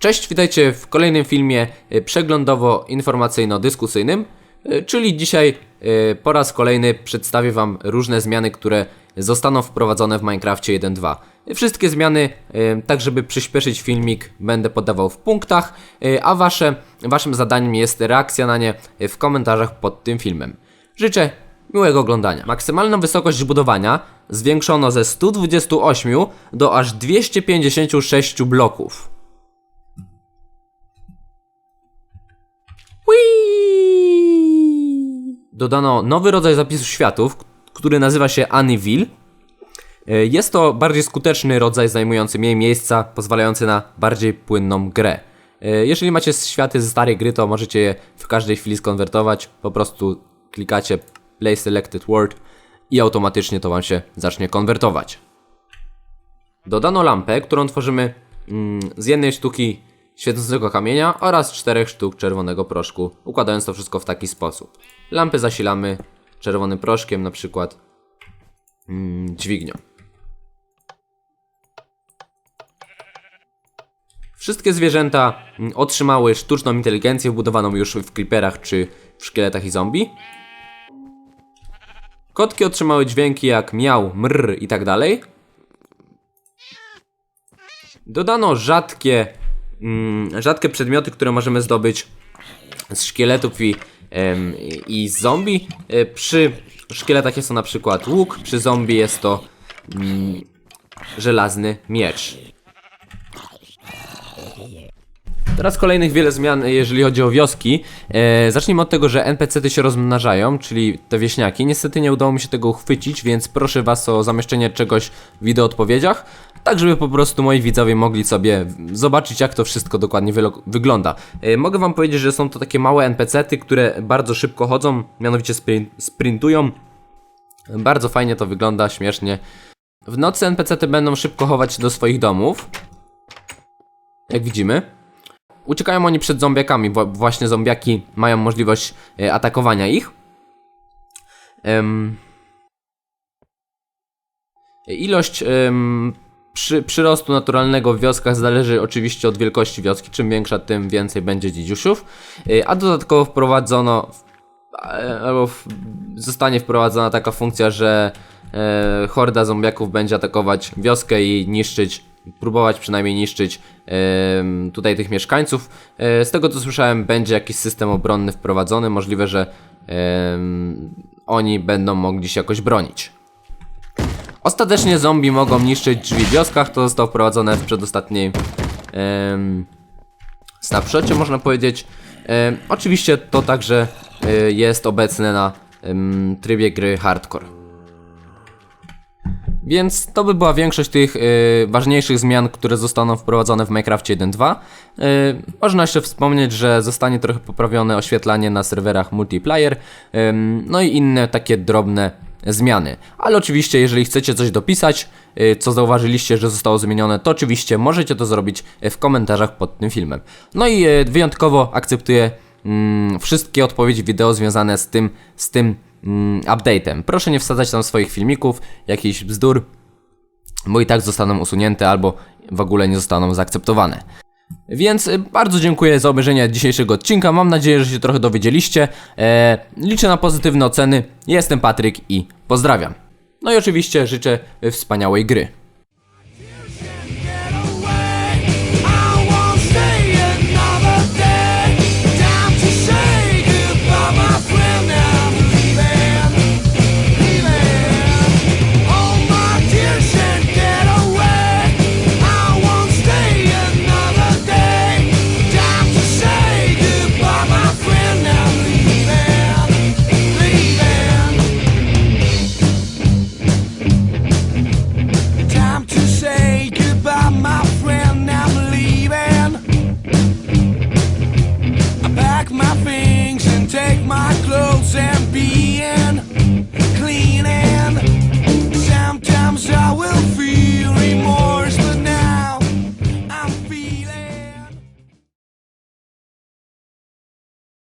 Cześć, witajcie w kolejnym filmie y, przeglądowo-informacyjno-dyskusyjnym, y, czyli dzisiaj y, po raz kolejny przedstawię Wam różne zmiany, które zostaną wprowadzone w Minecrafcie 1.2. Wszystkie zmiany, tak żeby przyspieszyć filmik, będę podawał w punktach, a wasze, Waszym zadaniem jest reakcja na nie w komentarzach pod tym filmem. Życzę miłego oglądania. Maksymalną wysokość budowania zwiększono ze 128 do aż 256 bloków. Dodano nowy rodzaj zapisu światów, który nazywa się Anivil. E, Jest to bardziej skuteczny rodzaj zajmujący mniej miejsca, pozwalający na bardziej płynną grę. E, Jeżeli macie światy ze starej gry, to możecie je w każdej chwili skonwertować. Po prostu klikacie Play Selected Word i automatycznie to Wam się zacznie konwertować. Dodano lampę, którą tworzymy mm, z jednej sztuki świecącego kamienia oraz czterech sztuk czerwonego proszku, układając to wszystko w taki sposób. Lampy zasilamy czerwonym proszkiem, na przykład mm, dźwignią. Wszystkie zwierzęta mm, otrzymały sztuczną inteligencję wbudowaną już w creeperach czy w szkieletach i zombie. Kotki otrzymały dźwięki jak miał, mrr i tak dalej. Dodano rzadkie, rzadkie przedmioty, które możemy zdobyć z szkieletów i, i z zombie. E, przy szkieletach jest to na przykład łuk, przy zombie jest to mm, żelazny miecz. Teraz kolejnych wiele zmian, jeżeli chodzi o wioski. E, zacznijmy od tego, że NPC-ty się rozmnażają, czyli te wieśniaki. Niestety nie udało mi się tego uchwycić, więc proszę Was o zamieszczenie czegoś w wideo odpowiedziach, tak żeby po prostu moi widzowie mogli sobie zobaczyć, jak to wszystko dokładnie wygląda. E, mogę Wam powiedzieć, że są to takie małe NPC-ty, które bardzo szybko chodzą, mianowicie sprin- sprintują. Bardzo fajnie to wygląda, śmiesznie. W nocy NPC-ty będą szybko chować się do swoich domów, jak widzimy. Uciekają oni przed zombiakami, bo właśnie zombiaki mają możliwość e, atakowania ich. Ilość przy, przyrostu naturalnego w wioskach zależy oczywiście od wielkości wioski. Czym większa, tym więcej będzie dzidziusiów. E, a dodatkowo wprowadzono, e, albo zostanie wprowadzona taka funkcja, że e, horda zombiaków będzie atakować wioskę i niszczyć, próbować przynajmniej niszczyć em, tutaj tych mieszkańców. E, z tego co słyszałem, będzie jakiś system obronny wprowadzony. Możliwe, że oni będą mogli się jakoś bronić. Ostatecznie zombie mogą niszczyć drzwi w wioskach. To zostało wprowadzone w przedostatniej em, snapshocie, można powiedzieć. Oczywiście to także e, jest obecne na em, trybie gry hardcore. Więc to by była większość tych y, ważniejszych zmian, które zostaną wprowadzone w Minecrafcie 1.2. Y, można jeszcze wspomnieć, że zostanie trochę poprawione oświetlanie na serwerach multiplayer, ym, no i inne takie drobne zmiany. Ale oczywiście, jeżeli chcecie coś dopisać, y, co zauważyliście, że zostało zmienione, to oczywiście możecie to zrobić w komentarzach pod tym filmem. No i y, wyjątkowo akceptuję mm, wszystkie odpowiedzi wideo związane z tym, z tym mm, update'em. Proszę nie wsadzać tam swoich filmików, jakichś bzdur, bo i tak zostaną usunięte albo w ogóle nie zostaną zaakceptowane. Więc y, bardzo dziękuję za obejrzenie dzisiejszego odcinka. Mam nadzieję, że się trochę dowiedzieliście. E, liczę na pozytywne oceny. Jestem Patryk i pozdrawiam. No i oczywiście życzę wspaniałej gry.